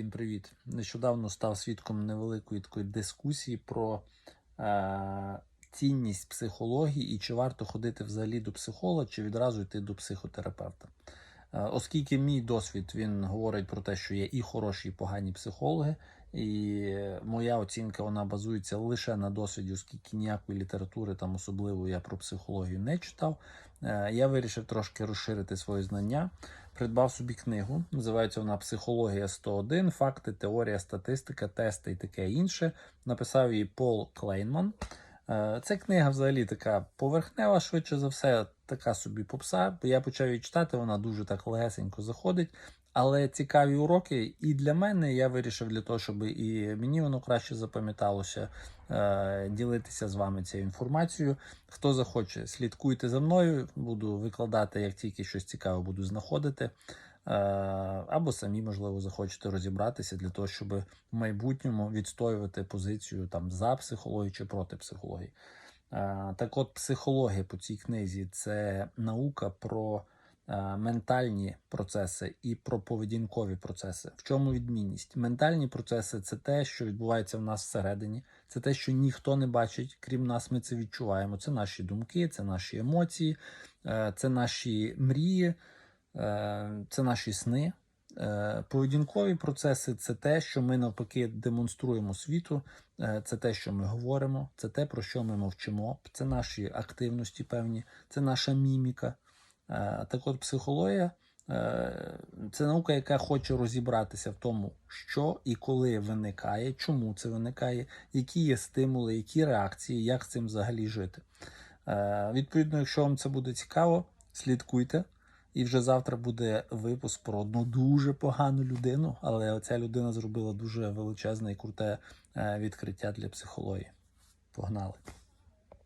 Всім привіт! Нещодавно став свідком невеликої такої дискусії про е, цінність психології і чи варто ходити взагалі до психолога, чи відразу йти до психотерапевта. Е, оскільки мій досвід він говорить про те, що є і хороші, і погані психологи, і моя оцінка вона базується лише на досвіді, оскільки ніякої літератури там особливо я про психологію не читав. Е, я вирішив трошки розширити свої знання. Придбав собі книгу, називається вона Психологія 101, факти, теорія, статистика, тести і таке інше. Написав її Пол Клейнман. Е, Це книга взагалі така поверхнева, швидше за все, така собі попса. Я почав її читати, вона дуже так легесенько заходить. Але цікаві уроки і для мене я вирішив для того, щоб і мені воно краще запам'яталося е, ділитися з вами цією інформацією. Хто захоче, слідкуйте за мною, буду викладати, як тільки щось цікаве буду знаходити. Е, або самі, можливо, захочете розібратися для того, щоб в майбутньому відстоювати позицію там за психологію чи проти психології. Е, так от, психологія по цій книзі це наука про ментальні процеси і про поведінкові процеси. В чому відмінність? Ментальні процеси це те, що відбувається в нас всередині, це те, що ніхто не бачить, крім нас, ми це відчуваємо. Це наші думки, це наші емоції, е, це наші мрії, е, це наші сни. Е, Поведінкові процеси це те, що ми навпаки демонструємо світу, Е, це те, що ми говоримо, це те, про що ми мовчимо, це наші активності певні, це наша міміка. Е, Так от, психологія е, це наука, яка хоче розібратися в тому, що і коли виникає, чому це виникає, які є стимули, які реакції, як з цим взагалі жити. Е, Відповідно, якщо вам це буде цікаво, слідкуйте. І вже завтра буде випуск про одну дуже погану людину, але оця людина зробила дуже величезне і круте відкриття для психології. Погнали!